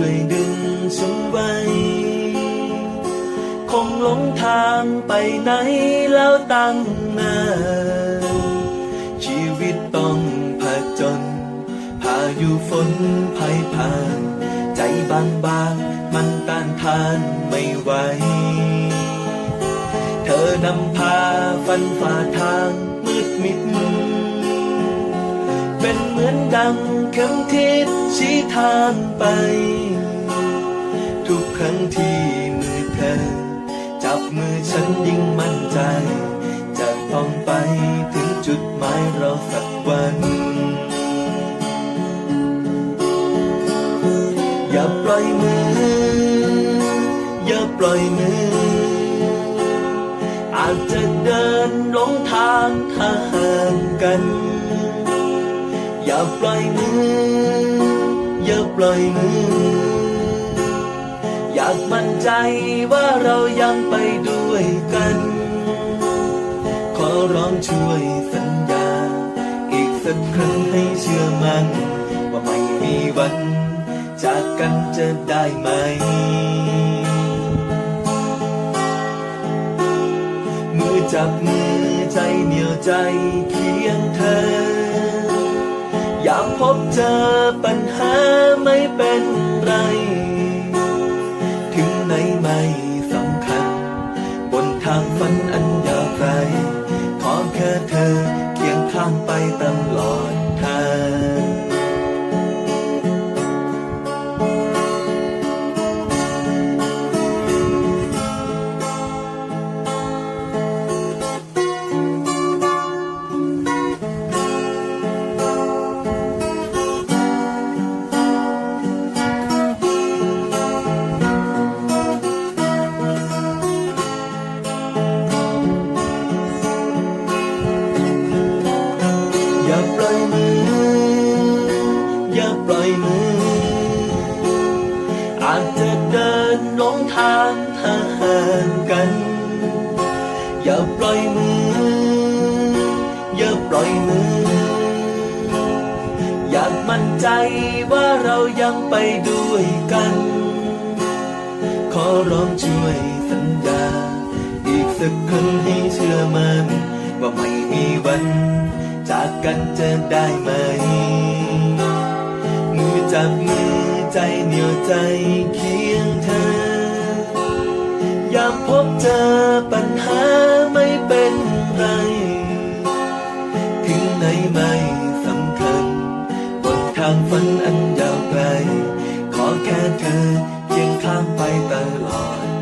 ช่วยดึงฉันไว้คงหลงทางไปไหนแล้วตั้งนานชีวิตต้องผาจนพาอยู่ฝนภายผ่าน ใจบางบางมันต้านทานไม่ไหวเธอนำพาฟันฝ่าทางมืดมิด เป็นเหมือนดังเข็มทิศชี้ทางไป ครั้งที่มือเธอ จับมือฉันยิ่งมั่นใจ จะต้องไปถึงจุดหมายเราสักวันอย่าปล่อยมือ อย่าปล่อยมือ อาจจะเดินหลงทางถ้าห่างกัน อย่าปล่อยมือ อย่าปล่อยมือากมั่นใจว่าเรายังไปด้วยกัน ขอร้องช่วยสัญญา อีกสักครั้งให้เชื่อมัน่นว่าไม่มีวัน จากกันจะได้ไหม มือจับมือใจเหนียวใจเคียงเธอ อยากพบเจอปัญหาไม่เป็นไร ตลอดาจจะเดินหลงทางถ้าห่างกัน อย่าปล่อยมือ อย่าปล่อยมือ อยากมั่นใจว่าเรายังไปด้วยกัน ขอร้องช่วยสัญญา อีกสักครั้งให้เชื่อมันว่าไม่มีวัน จากกันจะได้ไหม มือจับมือ ใจเหนียวใจเคียงเธออยากพบเจอปัญหาไม่เป็นไร ถึงไหนไม่สำคัญบนทางฝันอันยาวไกล ขอแค่เธอเคียงข้างไปตลอด